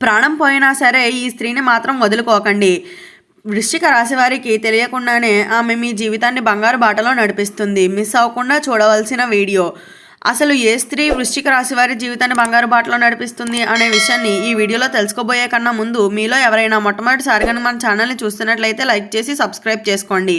ప్రాణం పోయినా సరే ఈ స్త్రీని మాత్రం వదులుకోకండి. వృశ్చిక రాశి వారికి తెలియకుండానే ఆమె మీ జీవితాన్ని బంగారు బాటలో నడిపిస్తుంది. మిస్ అవ్వకుండా చూడవలసిన వీడియో. అసలు ఏ స్త్రీ వృశ్చిక రాశి వారి జీవితాన్ని బంగారు బాటలో నడిపిస్తుంది అనే విషయాన్ని ఈ వీడియోలో తెలుసుకోబోయే కన్నా ముందు మీలో ఎవరైనా మొట్టమొదటిసారిగా మన ఛానల్ని చూస్తున్నట్లయితే లైక్ చేసి సబ్స్క్రైబ్ చేసుకోండి.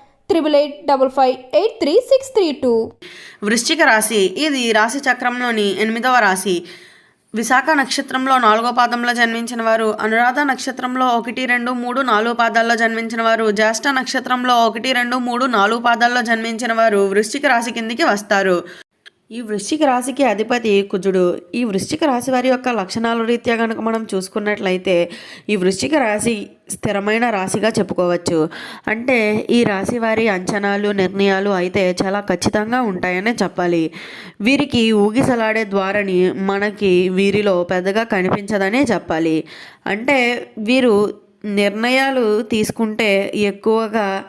triple eight double five eight three six three two వృశ్చిక రాశి ఇది రాశి చక్రంలోని ఎనిమిదవ రాశి. విశాఖ నక్షత్రంలో నాలుగో పాదంలో జన్మించిన వారు అనురాధ నక్షత్రంలో ఒకటి రెండు మూడు నాలుగు పాదాల్లో జన్మించిన వారు జ్యేష్ఠ నక్షత్రంలో ఒకటి రెండు మూడు నాలుగు పాదాల్లో జన్మించిన వారు వృశ్చిక రాశి కిందికి వస్తారు. ఈ వృశ్చిక రాశికి అధిపతి కుజుడు. ఈ వృశ్చిక రాశి వారి యొక్క లక్షణాల రీత్యా కనుక మనం చూసుకున్నట్లయితే ఈ వృశ్చిక రాశి స్థిరమైన రాశిగా చెప్పుకోవచ్చు. అంటే ఈ రాశి వారి అంచనాలు నిర్ణయాలు అయితే చాలా ఖచ్చితంగా ఉంటాయనే చెప్పాలి. వీరికి ఊగిసలాడే ద్వారని మనకి వీరిలో పెద్దగా కనిపించదనే చెప్పాలి. అంటే వీరు నిర్ణయాలు తీసుకుంటే ఎక్కువగా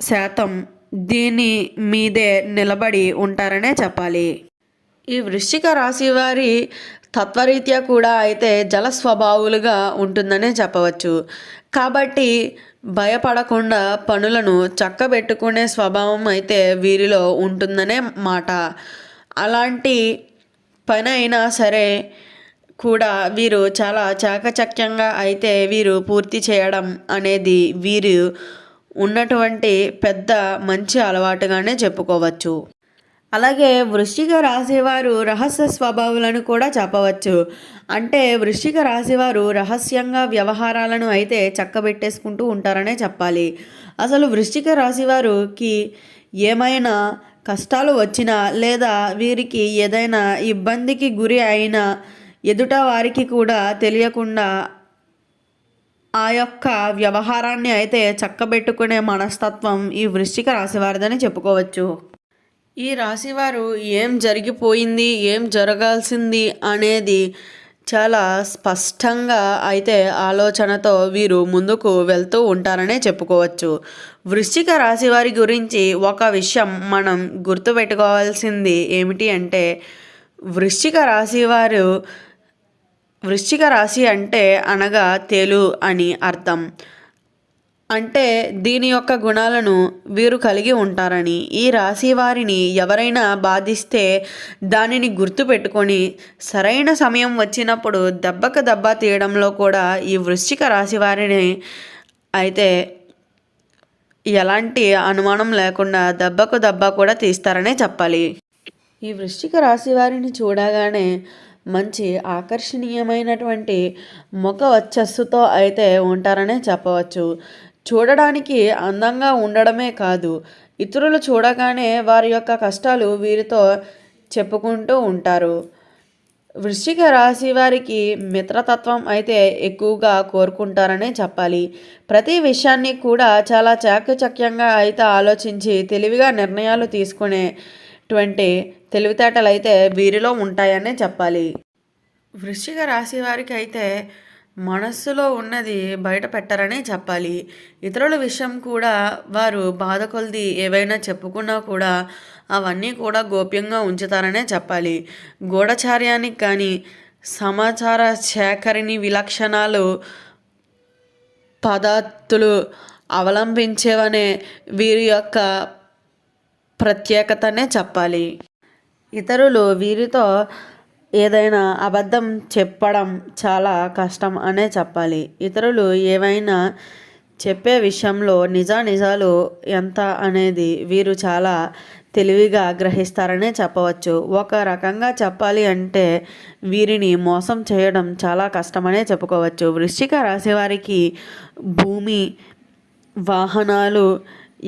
శాతం దీని మీదే నిలబడి ఉంటారనే చెప్పాలి. ఈ వృశ్చిక రాశి వారి తత్వరీత్యా కూడా అయితే జల స్వభావులుగా ఉంటుందనే చెప్పవచ్చు. కాబట్టి భయపడకుండా పనులను చక్కబెట్టుకునే స్వభావం అయితే వీరిలో ఉంటుందనే మాట. అలాంటి పని అయినా సరే కూడా వీరు చాలా చాకచక్యంగా అయితే వీరు పూర్తి చేయడం అనేది వీరు ఉన్నటువంటి పెద్ద మంచి అలవాటుగానే చెప్పుకోవచ్చు. అలాగే వృశ్చిక రాశివారు రహస్య స్వభావాలను కూడా చెప్పవచ్చు. అంటే వృశ్చిక రాశివారు రహస్యంగా వ్యవహారాలను అయితే చక్కబెట్టేసుకుంటూ ఉంటారనే చెప్పాలి. అసలు వృశ్చిక రాశివారికి ఏమైనా కష్టాలు వచ్చినా లేదా వీరికి ఏదైనా ఇబ్బందికి గురి అయినా ఎదుట వారికి కూడా తెలియకుండా ఆ యొక్క వ్యవహారాన్ని అయితే చక్కబెట్టుకునే మనస్తత్వం ఈ వృశ్చిక రాశివారిదని చెప్పుకోవచ్చు. ఈ రాశివారు ఏం జరిగిపోయింది ఏం జరగాల్సింది అనేది చాలా స్పష్టంగా అయితే ఆలోచనతో వీరు ముందుకు వెళ్తూ ఉంటారనే చెప్పుకోవచ్చు. వృశ్చిక రాశి వారి గురించి ఒక విషయం మనం గుర్తుపెట్టుకోవాల్సింది ఏమిటి అంటే వృశ్చిక రాశి వారు వృశ్చిక రాశి అంటే అనగా తేలు అని అర్థం. అంటే దీని యొక్క గుణాలను వీరు కలిగి ఉంటారని ఈ రాశి వారిని ఎవరైనా బాధిస్తే దానిని గుర్తుపెట్టుకొని సరైన సమయం వచ్చినప్పుడు దెబ్బకు దెబ్బ తీయడంలో కూడా ఈ వృశ్చిక రాశి వారిని అయితే ఎలాంటి అనుమానం లేకుండా దెబ్బకు దెబ్బ కూడా తీస్తారనే చెప్పాలి. ఈ వృశ్చిక రాశి వారిని చూడగానే మంచి ఆకర్షణీయమైనటువంటి ముఖ వచ్చస్సుతో అయితే ఉంటారనే చెప్పవచ్చు. చూడడానికి అందంగా ఉండడమే కాదు ఇతరులు చూడగానే వారి యొక్క కష్టాలు వీరితో చెప్పుకుంటూ ఉంటారు. వృశ్చిక రాశి వారికి మిత్రతత్వం అయితే ఎక్కువగా కోరుకుంటారనే చెప్పాలి. ప్రతి విషయాన్ని కూడా చాలా చాకచక్యంగా అయితే ఆలోచించి తెలివిగా నిర్ణయాలు తీసుకునేటువంటి తెలివితేటలు అయితే వీరిలో ఉంటాయనే చెప్పాలి. వృశ్చిక రాశి వారికి అయితే మనస్సులో ఉన్నది బయట పెట్టరనే చెప్పాలి. ఇతరుల విషయం కూడా వారు బాధ కొలది ఏవైనా చెప్పుకున్నా కూడా అవన్నీ కూడా గోప్యంగా ఉంచుతారనే చెప్పాలి. గూఢచార్యానికి కానీ సమాచార సేకరిణి విలక్షణాలు పదార్థులు అవలంబించేవనే వీరి యొక్క ప్రత్యేకతనే చెప్పాలి. ఇతరులు వీరితో ఏదైనా అబద్ధం చెప్పడం చాలా కష్టం అనే చెప్పాలి. ఇతరులు ఏవైనా చెప్పే విషయంలో నిజానిజాలు ఎంత అనేది వీరు చాలా తెలివిగా గ్రహిస్తారనే చెప్పవచ్చు. ఒక రకంగా చెప్పాలి అంటే వీరిని మోసం చేయడం చాలా కష్టమనే చెప్పుకోవచ్చు. వృశ్చిక రాశివారికి భూమి వాహనాలు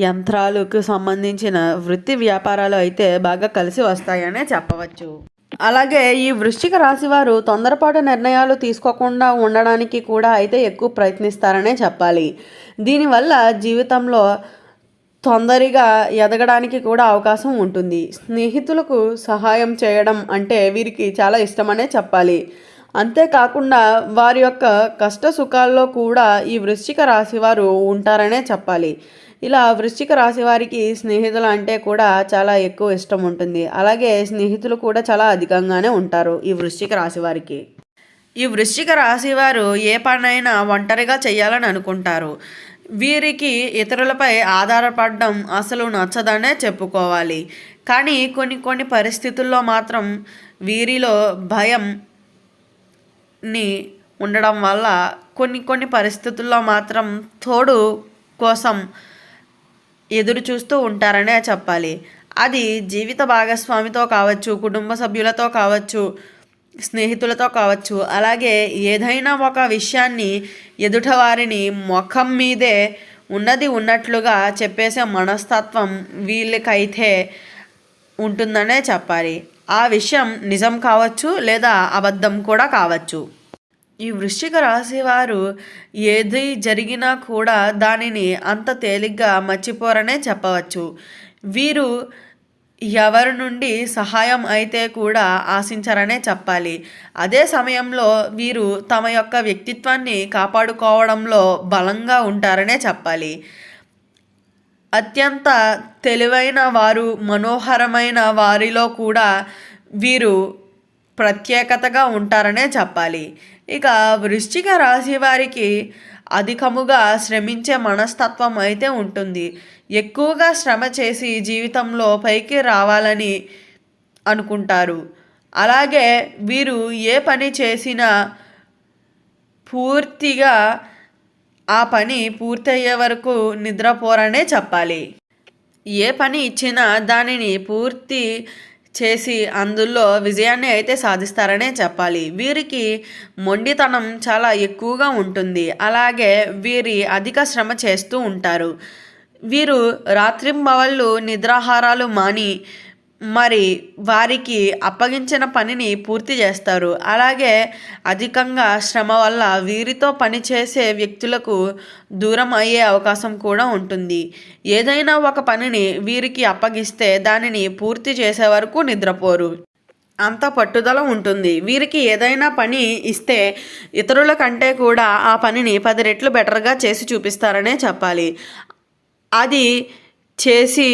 యంత్రాలకు సంబంధించిన వృత్తి వ్యాపారాలు అయితే బాగా కలిసి వస్తాయనే చెప్పవచ్చు. అలాగే ఈ వృశ్చిక రాశి వారు తొందరపాటు నిర్ణయాలు తీసుకోకుండా ఉండడానికి కూడా అయితే ఎక్కువ ప్రయత్నిస్తారనే చెప్పాలి. దీనివల్ల జీవితంలో తొందరగా ఎదగడానికి కూడా అవకాశం ఉంటుంది. స్నేహితులకు సహాయం చేయడం అంటే వీరికి చాలా ఇష్టమనే చెప్పాలి. అంతేకాకుండా వారి యొక్క కష్ట సుఖాల్లో కూడా ఈ వృశ్చిక రాశి వారు ఉంటారనే చెప్పాలి. ఇలా వృశ్చిక రాశి వారికి స్నేహితులు అంటే కూడా చాలా ఎక్కువ ఇష్టం ఉంటుంది. అలాగే స్నేహితులు కూడా చాలా అధికంగానే ఉంటారు ఈ వృశ్చిక రాశి వారికి. ఈ వృశ్చిక రాశి వారు ఏ పనైనా ఒంటరిగా చేయాలని అనుకుంటారు. వీరికి ఇతరులపై ఆధారపడడం అసలు నచ్చదనే చెప్పుకోవాలి. కానీ కొన్ని కొన్ని పరిస్థితుల్లో మాత్రం వీరిలో భయంని ఉండడం వల్ల కొన్ని కొన్ని పరిస్థితుల్లో మాత్రం తోడు కోసం ఎదురు చూస్తూ ఉంటారనే చెప్పాలి. అది జీవిత భాగస్వామితో కావచ్చు కుటుంబ సభ్యులతో కావచ్చు స్నేహితులతో కావచ్చు. అలాగే ఏదైనా ఒక విషయాన్ని ఎదుటవారిని ముఖం మీదే ఉన్నది ఉన్నట్లుగా చెప్పేసే మనస్తత్వం వీళ్ళకైతే ఉంటుందనే చెప్పాలి. ఆ విషయం నిజం కావచ్చు లేదా అబద్ధం కూడా కావచ్చు. ఈ వృశ్చిక రాశి వారు ఏది జరిగినా కూడా దానిని అంత తేలిగ్గా మర్చిపోరనే చెప్పవచ్చు. వీరు ఎవరి నుండి సహాయం అయితే కూడా ఆశించరనే చెప్పాలి. అదే సమయంలో వీరు తమ యొక్క వ్యక్తిత్వాన్ని కాపాడుకోవడంలో బలంగా ఉంటారనే చెప్పాలి. అత్యంత తెలివైన వారు మనోహరమైన వారిలో కూడా వీరు ప్రత్యేకతగా ఉంటారనే చెప్పాలి. ఇక వృశ్చిక రాశి వారికి అధికముగా శ్రమించే మనస్తత్వం అయితే ఉంటుంది. ఎక్కువగా శ్రమ చేసి జీవితంలో పైకి రావాలని అనుకుంటారు. అలాగే వీరు ఏ పని చేసినా పూర్తిగా ఆ పని పూర్తయ్యే వరకు నిద్రపోరనే చెప్పాలి. ఏ పని ఇచ్చినా దానిని పూర్తి చేసి అందులో విజయాన్ని అయితే సాధిస్తారనే చెప్పాలి. వీరికి మొండితనం చాలా ఎక్కువగా ఉంటుంది. అలాగే వీరి అధిక శ్రమ చేస్తూ ఉంటారు. వీరు రాత్రింబవళ్ళు నిద్రాహారాలు మాని మరి వారికి అప్పగించిన పనిని పూర్తి చేస్తారు. అలాగే అధికంగా శ్రమ వల్ల వీరితో పనిచేసే వ్యక్తులకు దూరం అయ్యే అవకాశం కూడా ఉంటుంది. ఏదైనా ఒక పనిని వీరికి అప్పగిస్తే దానిని పూర్తి చేసే వరకు నిద్రపోరు. అంత పట్టుదల ఉంటుంది. వీరికి ఏదైనా పని ఇస్తే ఇతరుల కంటే కూడా ఆ పనిని పది రెట్లు బెటర్గా చేసి చూపిస్తారనే చెప్పాలి. అది చేసి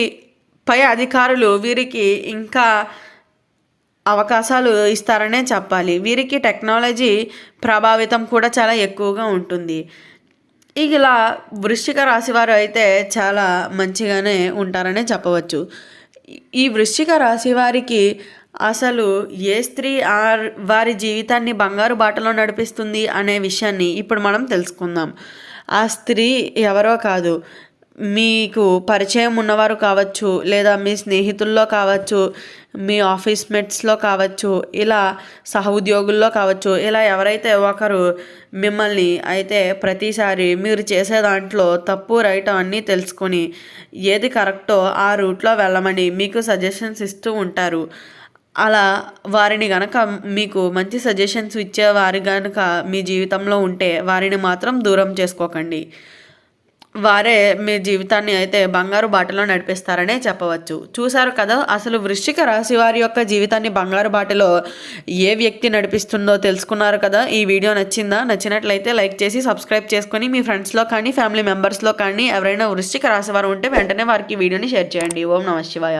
పై అధికారులు వీరికి ఇంకా అవకాశాలు ఇస్తారనే చెప్పాలి. వీరికి టెక్నాలజీ ప్రభావితం కూడా చాలా ఎక్కువగా ఉంటుంది. ఇలా వృశ్చిక రాశి వారు అయితే చాలా మంచిగానే ఉంటారనే చెప్పవచ్చు. ఈ వృశ్చిక రాశి వారికి అసలు ఏ స్త్రీ ఆ వారి జీవితాన్ని బంగారు బాటలో నడిపిస్తుంది అనే విషయాన్ని ఇప్పుడు మనం తెలుసుకుందాం. ఆ స్త్రీ ఎవరో కాదు. మీకు పరిచయం ఉన్నవారు కావచ్చు లేదా మీ స్నేహితుల్లో కావచ్చు మీ ఆఫీస్ మేట్స్లో కావచ్చు ఇలా సహ ఉద్యోగుల్లో కావచ్చు ఇలా ఎవరైతే ఒకరు మిమ్మల్ని అయితే ప్రతిసారి మీరు చేసే దాంట్లో తప్పు రైట్ అన్నీ తెలుసుకొని ఏది కరెక్టో ఆ రూట్లో వెళ్ళమని మీకు సజెషన్స్ ఇస్తూ ఉంటారు. అలా వారిని గనక మీకు మంచి సజెషన్స్ ఇచ్చేవారు గనక మీ జీవితంలో ఉంటే వారిని మాత్రం దూరం చేసుకోకండి. వారే మీ జీవితాన్ని అయితే బంగారు బాటలో నడిపిస్తారనే చెప్పవచ్చు. చూశారు కదా అసలు వృశ్చిక రాశి వారి యొక్క జీవితాన్ని బంగారు బాటలో ఏ వ్యక్తి నడిపిస్తుందో తెలుసుకున్నారు కదా. ఈ వీడియో నచ్చిందా? నచ్చినట్లయితే లైక్ చేసి సబ్స్క్రైబ్ చేసుకుని మీ ఫ్రెండ్స్లో కానీ ఫ్యామిలీ మెంబర్స్లో కానీ ఎవరైనా వృశ్చిక రాశి వారు ఉంటే వెంటనే వారికి వీడియోని షేర్ చేయండి. ఓం నమ శివాయ.